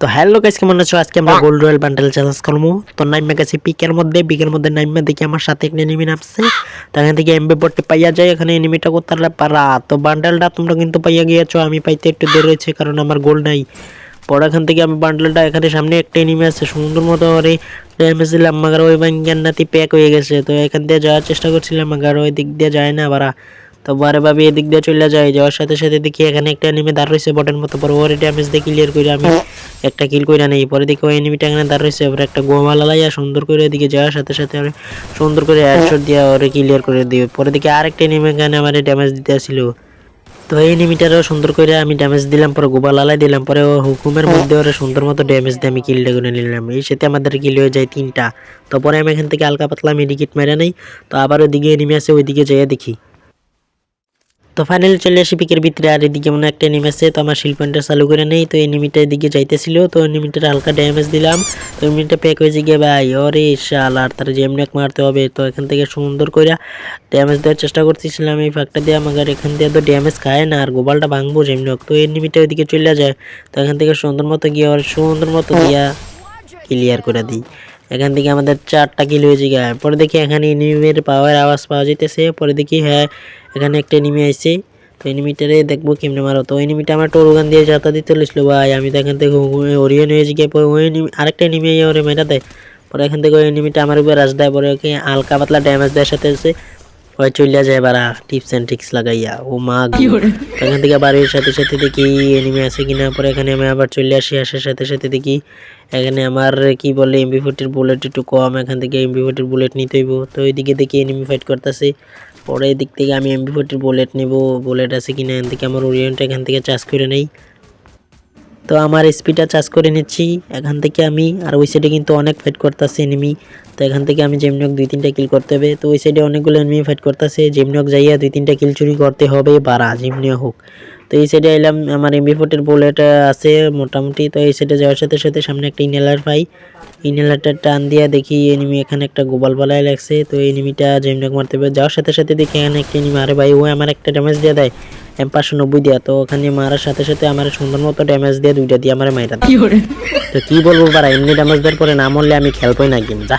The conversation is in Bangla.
তো হ্যালো গাইস কেমন আছো? আজকে আমরা গোল্ড রয়্যাল বান্ডেল চ্যালেঞ্জ করব। তো নাইমে গেছি পিকের মধ্যে পিকের মধ্যে নাইমে দেখি আমার সাথে একটা এনিমি নামছে। তো এখান থেকে এমবি পড়তে পাইয়া যায় এখানে এনিমিটা করতে পারা? তো বান্ডেলটা তোমরা কিন্তু পাইয়া গিয়েছো আমি পাইতে একটু দেরি হয়েছে কারণ আমার গোল নাই। পরে এখান থেকে আমি বান্ডেলটা এখানে সামনে একটা এনিমি আছে সুন্দর মতো ওরে ড্যামেজ দিলাম মাগার ওই বাঙ্গান নাতি প্যাক হয়ে গেছে। তো এখান দিয়ে যাওয়ার চেষ্টা করছিলাম মাগার ওই দিক দিয়ে যায় না বারা তো বারে ভাবি এদিক দিয়ে চলে যায় যাওয়ার সাথে সাথে দেখি এখানে একটা এনিমি দাঁড় রয়েছে বটের মতো পরে ওর ড্যামেজ দিয়ে ক্লিয়ার করে আমি একটা কিল করে নেই। পরে দেখি ওই এনিমিটা এখানে দাঁড় রয়েছে এবার একটা গোমালা লাইয়া সুন্দর করে এদিকে যাওয়ার সাথে সাথে ওরে সুন্দর করে হেডশট দিয়ে ওরে ক্লিয়ার করে দিই পরে দেখি আরেকটা এনিমি এখানে আমার ড্যামেজ দিতে আসছিল তো এই এনিমিটারও সুন্দর করে আমি ড্যামেজ দিলাম পরে গোবা লালাই দিলাম পরে ও হুকুমের মধ্যে ওরা সুন্দর মতো ড্যামেজ দিয়ে আমি কিলটা করে নিলাম। এই সাথে আমাদের কিল হয়ে যায় তিনটা। তো পরে আমি এখান থেকে হালকা পাতলা মেডিকেট মেরে নেই। তো আবার ওইদিকে এনিমি আছে ওইদিকে যেয়ে দেখি। তো ফাইনালি চলে আসি পিকের ভিতরে। আর এদিকে মনে হয় একটা এনিমি আছে তো আমার শিল্পনটা চালু করে নেই। তো এনিমিটা এদিকে যাইতেছিল তো এনিমিটার হালকা ড্যামেজ দিলাম। তো এনিমিটা প্যাক হয়েছে গিয়ে ভাই ওরে শাল আর তার যেমনি এক মারতে হবে। তো এখান থেকে সুন্দর করে ড্যামেজ দেওয়ার চেষ্টা করতেছিলাম এই ফাঁকটা দিয়ে। আমাকে এখান দিয়ে তো ড্যামেজ খায় না আর গোবালটা ভাঙবো যেমনি হোক। তো এনিমিটা ওইদিকে চলে যায়। তো এখান থেকে সুন্দর মতো গিয়ে ওর সুন্দর মতো দিয়া ক্লিয়ার করে দিই। এখান থেকে আমাদের চারটা কিল হয়েছে গা পরে দেখি এখানে এনিমির পাওয়ার আওয়াজ পাওয়া যেতেছে পরে দেখি হ্যাঁ এখানে একটা এনিমি আইছে। তো এনিমিটারে দেখব কেমনে মারো। তো এনিমিটা আমার টোরগান দিয়ে যাতা দিতে চলেছিল ভাই, আমি তো এখান থেকে ওরিয়ন হয়েছি গিয়ে পরে ওই এনিমি আরেকটা এনিমি ওরে মেটাতে পরে এখান থেকে ওই এনিমিটা আমার উপরে রাজ দেয়। পরে ওকে হালকা পাতলা ড্যামেজ দেওয়ার সাথে ওই চলিয়া যায় বারা টিপস অ্যান্ড ট্রিক্স লাগাইয়া। ও মা এখান থেকে বাড়ির সাথে সাথে দেখি এনিমি আছে কিনা পরে এখানে আমি আবার চলে আসি আসার সাথে সাথে দেখি এখানে আমার কি বলে এমবি ফোর্টির বুলেট একটু কম এখান থেকে এমবি ফোর্টির বুলেট নিতে হইব। তো ওইদিকে দেখি এনিমি ফাইট করতেছে। পরে এদিক থেকে আমি এমবি ফোর্টির বুলেট নেব বুলেট আছে কিনা এখান থেকে আমার ওরিয়েন্ট এখান থেকে চার্জ করে নেই। তো আমার স্পিডটা চার্জ করে নিচ্ছি। এখান থেকে আমি, আর ওই সাইডে কিন্তু অনেক ফাইট করতেছে এনিমি তো এখান থেকে আমি জেমনক দুই তিনটা কিল করতে হবে। তো ওই সাইডে অনেকগুলো এনিমি ফাইট করতেছে। জেমনক যাইয়া দুই তিনটা কিল চুরি করতে হবে বা যেমনি হোক। তো এই সাইডে এলাম আমার এমবি ফোর্টির বুলেট আছে মোটামুটি। তো এই সাইডে যাওয়ার সাথে সাথে সামনে একটা ইনহেলার পাই। ইনহেলারটা টান দিয়ে দেখি এনিমি এখানে একটা গোবাল বালায় লাগছে। তো এনিমিটা হোক মারতে হবে যাওয়ার সাথে সাথে দেখি এখানে একটা এনিমি আরে ভাই ও আমার একটা ড্যামেজ দিয়ে দেয়। এম পাঁচশো নব্বই দেওয়া তো ওখানে মারার সাথে সাথে আমার সুন্দর মতো ড্যামেজ দিয়ে দুইটা দিয়ে আমার মাইরা। তো কি বলব পারা এমনি ড্যামেজ দেওয়ার পরে না মরলে আমি খেলবই না গেম যা।